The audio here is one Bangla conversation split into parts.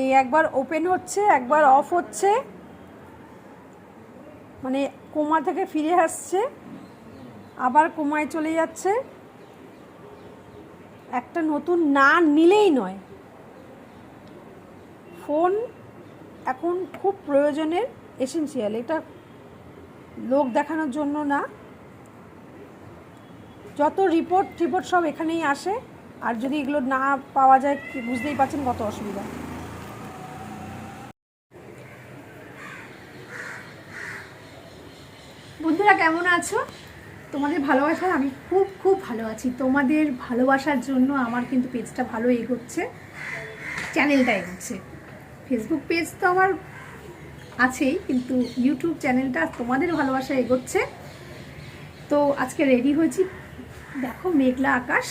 এই একবার ওপেন হচ্ছে, একবার অফ হচ্ছে। মানে কোমা থেকে ফিরে আসছে, আবার কোমায় চলে যাচ্ছে। একটা নতুন না নিলেই নয়। ফোন এখন খুব প্রয়োজনের এসেন্সিয়াল এটা লোক দেখানোর জন্য না। যত রিপোর্ট টিপোর্ট সব এখানেই আসে। আর যদি এগুলো না পাওয়া যায় বুঝতেই পারছেন কত অসুবিধা। বন্ধুরা, কেমন আছো? তোমাদের ভালোবাসায় আমি খুব খুব ভালো আছি। তোমাদের ভালোবাসার জন্য আমার কিন্তু পেজটা ভালো এগোচ্ছে চ্যানেলটা এগোচ্ছে। ফেসবুক পেজ তো আমার আছেই, কিন্তু ইউটিউব চ্যানেলটা তোমাদের ভালোবাসা এগোচ্ছে। তো আজকে রেডি হয়েছি। দেখো, মেঘলা আকাশ।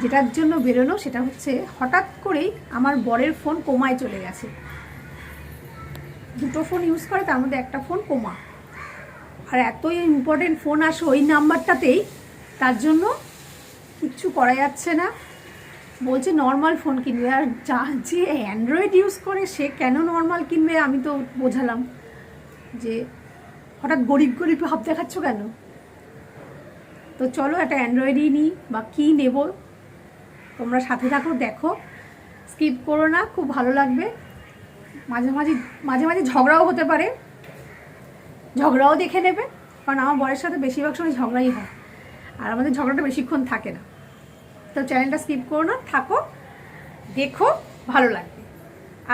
যেটার জন্য বেরোনো, সেটা হচ্ছে হঠাৎ করেই আমার বরের ফোন কোমায় চলে গেছে। দুটো ফোন ইউজ করে, তার মধ্যে একটা ফোন কোমা। আর এতই ইম্পর্টেন্ট ফোন আসে ওই নাম্বারটাতেই তার জন্য কিচ্ছু করা যাচ্ছে না। বলছে নর্মাল ফোন কিনবে। আর যা যে অ্যান্ড্রয়েড ইউজ করে, সে কেন নর্মাল কিনবে আমি তো বোঝালাম। যে হঠাৎ গরিব গরিব ভাব দেখাচ্ছ কেন? তো চলো একটা অ্যান্ড্রয়েডই নিই বা কী নেব? তোমরা সাথে থাকো, দেখো। স্কিপ করো না, খুব ভালো লাগবে। মাঝে মাঝে মাঝে মাঝে ঝগড়াও হতে পারে। ঝগড়াও দেখে নেবে, কারণ আমার বরের সাথে বেশিরভাগ সময় ঝগড়াই হয়। আর আমাদের ঝগড়াটা বেশিক্ষণ থাকে না। তো চ্যানেলটা স্কিপ করো না, থাকো, দেখো, ভালো লাগবে।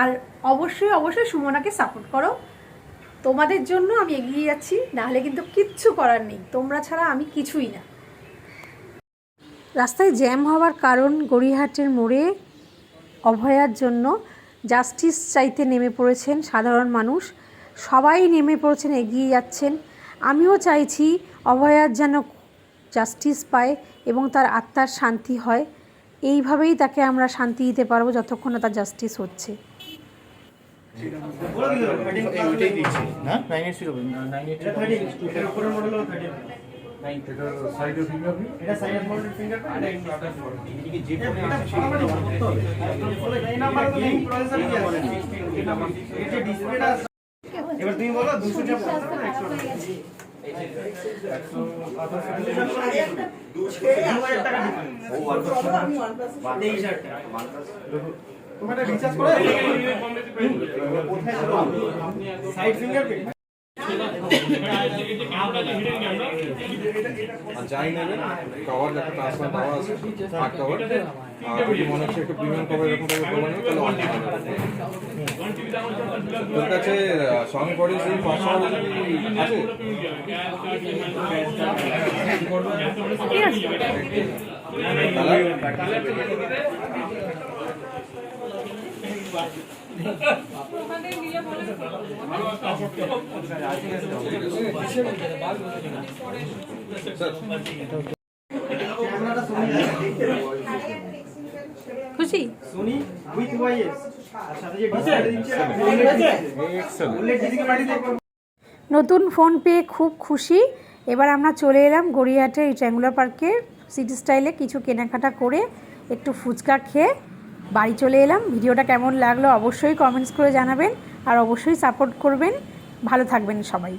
আর অবশ্যই অবশ্যই সুমনাকে সাপোর্ট করো। তোমাদের জন্য আমি এগিয়ে যাচ্ছি, নাহলে কিন্তু কিচ্ছু করার নেই। তোমরা ছাড়া আমি কিছুই না। রাস্তায় জ্যাম হওয়ার কারণ গড়িয়াহাটের মোড়ে অভয়ার জন্য জাস্টিস চাইতে নেমে পড়েছেন সাধারণ মানুষ। সবাই নেমে পড়েছেন, এগিয়ে যাচ্ছেন। আমিও চাইছি অভয়ার যেন জাস্টিস পায় এবং তার আত্মার শান্তি হয়। এইভাবেই তাকে আমরা শান্তি দিতে পারব যতক্ষণ না তার জাস্টিস হচ্ছে। এবার তুমি বলো 200 টা তোমার রিচার্জ করে। সাইড ফিঙ্গারপ্রিন্ট আর যাই নেবেন কভার একটা ট্রান্সফার কভার আছে কভার আর যদি মনে হচ্ছে একটু প্রিমিয়াম কভার এরকম ওয়ান তোর কাছে সং পড়ে সেই পাঁচশো আছে। উইথ ওয়াইএস আর সাথে যে ডিসপ্লে দিচ্ছে বুলেট দিকে বাড়ি দেখো নতুন ফোন পেয়ে খুব খুশি। এবার আমরা চলে এলাম গড়িয়াহাটের এই ট্র্যাঙ্গুলার পার্কে সিটি স্টাইলে কিছু কেনাকাটা করে একটু ফুচকা খেয়ে বাড়ি চলে এলাম। ভিডিওটা কেমন লাগল অবশ্যই কমেন্টস করে জানাবেন আর অবশ্যই সাপোর্ট করবেন। ভালো থাকবেন সবাই।